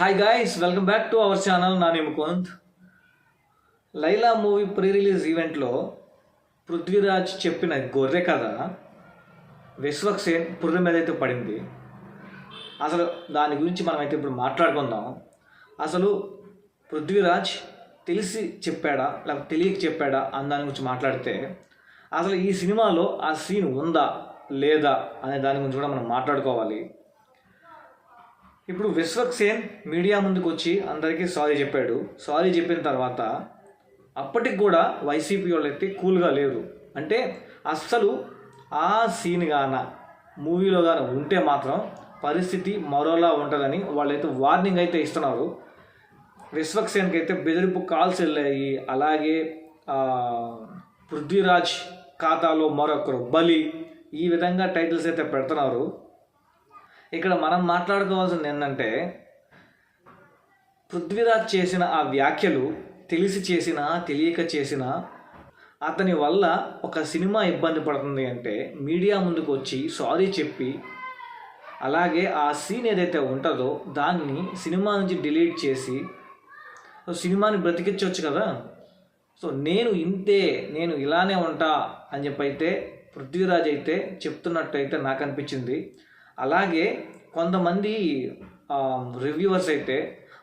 Hi guys welcome back to our channel Nani Mukund Laila movie pre release ఈవెంట్లో పృథ్వీరాజ్ చెప్పిన గొర్రె కథ విశ్వక్సేన్ పుర్రె మీద అయితే పడింది. అసలు దాని గురించి మనమైతే ఇప్పుడు మాట్లాడుకుందాం. అసలు పృథ్వీరాజ్ తెలిసి చెప్పాడా లేకపోతే తెలియక చెప్పాడా అని దాని గురించి మాట్లాడితే అసలు ఈ సినిమాలో ఆ సీన్ ఉందా లేదా అనే దాని గురించి కూడా మనం మాట్లాడుకోవాలి. ఇప్పుడు విశ్వక్ సేన్ మీడియా ముందుకు వచ్చి అందరికీ సారీ చెప్పాడు. సారీ చెప్పిన తర్వాత అప్పటికి కూడా వైసీపీ వాళ్ళు అయితే కూల్గా లేరు. అంటే అస్సలు ఆ సీన్ గాన మూవీలో గాన ఉంటే మాత్రం పరిస్థితి మరోలా ఉంటుందని వాళ్ళైతే వార్నింగ్ అయితే ఇస్తున్నారు. విశ్వక్ సేన్కి అయితే బెదిరింపు కాల్స్ వెళ్ళాయి. అలాగే పృథ్వీరాజ్ ఖాతాలో మరొకరు బలి ఈ విధంగా టైటిల్స్ అయితే పెడుతున్నారు. ఇక్కడ మనం మాట్లాడుకోవాల్సింది ఏంటంటే పృథ్వీరాజ్ చేసిన ఆ వ్యాఖ్యలు తెలిసి చేసినా తెలియక చేసినా అతని వల్ల ఒక సినిమా ఇబ్బంది పడుతుంది అంటే మీడియా ముందుకు వచ్చి సారీ చెప్పి అలాగే ఆ సీన్ ఏదైతే ఉంటుందో దాన్ని సినిమా నుంచి డిలీట్ చేసి సినిమాని బ్రతికించవచ్చు కదా. సో నేను ఇంతే నేను ఇలానే ఉంటా అని చెప్పి అయితే పృథ్వీరాజ్ అయితే నాకు అనిపించింది. అలాగే కొంతమంది రివ్యూవర్స్ అయితే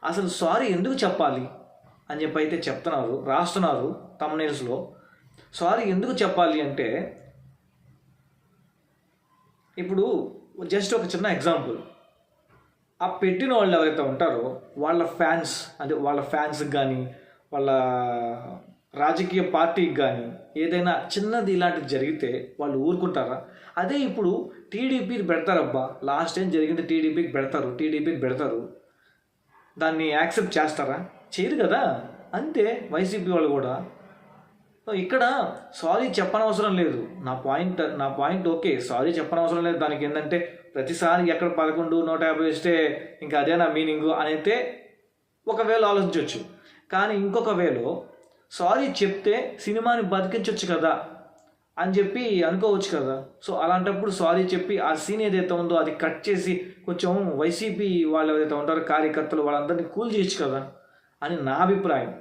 అసలు సారీ ఎందుకు చెప్పాలి? అని చెప్పి అయితే చెప్తున్నారు రాస్తున్నారు తమ్నేల్స్లో సారీ ఎందుకు చెప్పాలి? అంటే ఇప్పుడు జస్ట్ ఒక చిన్న ఎగ్జాంపుల్ ఆ పెట్టిన వాళ్ళు ఎవరైతే ఉంటారో వాళ్ళ ఫ్యాన్స్ అంటే వాళ్ళ ఫ్యాన్స్కి కానీ వాళ్ళ రాజకీయ పార్టీకి కానీ ఏదైనా చిన్నది ఇలాంటిది జరిగితే వాళ్ళు ఊరుకుంటారా? అదే ఇప్పుడు టీడీపీకి పెడతారబ్బా లాస్ట్ టైం జరిగింది టీడీపీకి పెడతారు టీడీపీకి పెడతారు. దాన్ని యాక్సెప్ట్ చేస్తారా? చేయరు కదా. అంతే వైసీపీ వాళ్ళు కూడా. ఇక్కడ సారీ చెప్పనవసరం లేదు. నా పాయింట్ నా పాయింట్ ఓకే సారీ చెప్పనవసరం లేదు. దానికి ఏంటంటే ప్రతిసారి ఎక్కడ పదకొండు నూట యాభై ఇస్తే ఇంకా అదే నా మీనింగ్ అని అయితే ఒకవేళ ఆలోచించవచ్చు కానీ ఇంకొక వేలో సారీ చెప్తే సినిమాని బతికించవచ్చు కదా అని చెప్పి అనుకోవచ్చు కదా. సో అలాంటప్పుడు సారీ చెప్పి ఆ సీన్ ఏదైతే ఉందో అది కట్ చేసి కొంచెం వైసీపీ వాళ్ళు ఏదైతే ఉంటారో కార్యకర్తలు వాళ్ళందరినీ కూల్ చేయొచ్చు కదా అని నా అభిప్రాయం.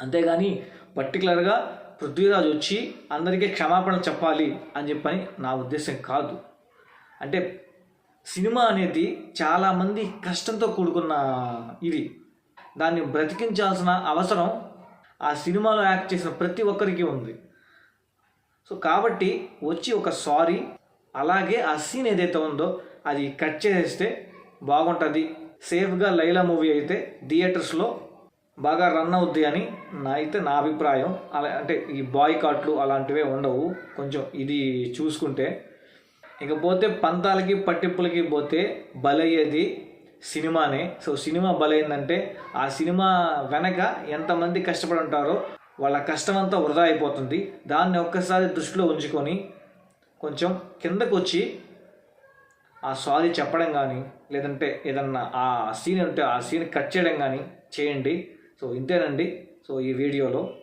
అంతేగాని పర్టికులర్గా పృథ్వీరాజ్ వచ్చి అందరికీ క్షమాపణ చెప్పాలి అని చెప్పని నా ఉద్దేశం కాదు. అంటే సినిమా అనేది చాలామంది కష్టంతో కూడుకున్న ఇది. దాన్ని బ్రతికించాల్సిన అవసరం ఆ సినిమాలో యాక్ట్ చేసిన ప్రతి ఒక్కరికి ఉంది. సో కాబట్టి వచ్చి ఒక సారీ అలాగే ఆ సీన్ ఏదైతే ఉందో అది కట్ చేసేస్తే బాగుంటుంది. సేఫ్గా లైలా మూవీ అయితే థియేటర్స్లో బాగా రన్ అవుద్ది అని నా అయితే నా అభిప్రాయం. అలా అంటే ఈ బాయ్ కాట్లు అలాంటివే ఉండవు. కొంచెం ఇది చూసుకుంటే. ఇకపోతే పంతాలకి పట్టింపులకి పోతే బలయ్యేది సినిమానే. సో సినిమా బలైందంటే ఆ సినిమా వెనక ఎంతమంది కష్టపడి ఉంటారో వాళ్ళ కష్టం అంతా వృధా అయిపోతుంది. దాన్ని ఒక్కసారి దృష్టిలో ఉంచుకొని కొంచెం కిందకు వచ్చి ఆ సారీ చెప్పడం కానీ లేదంటే ఏదన్నా ఆ సీన్ ఉంటే ఆ సీన్ కట్ చేయడం కానీ చేయండి. సో ఇంతేనండి. సో ఈ వీడియోలో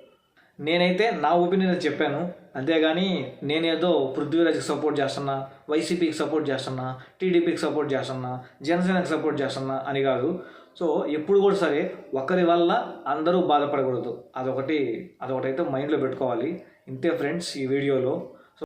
నేనైతే నా ఒపీనియన్ చెప్పాను. అంతేగాని నేనేదో పృథ్వీరాజ్కి సపోర్ట్ చేస్తున్నా వైసీపీకి సపోర్ట్ చేస్తున్నా టీడీపీకి సపోర్ట్ చేస్తున్నా జనసేనకి సపోర్ట్ చేస్తున్నా అని కాదు. సో ఎప్పుడు కూడా సరే ఒకరి వల్ల అందరూ బాధపడకూడదు. అదొకటి అదొకటి అయితే మైండ్లో పెట్టుకోవాలి. ఇంతే ఫ్రెండ్స్ ఈ వీడియోలో.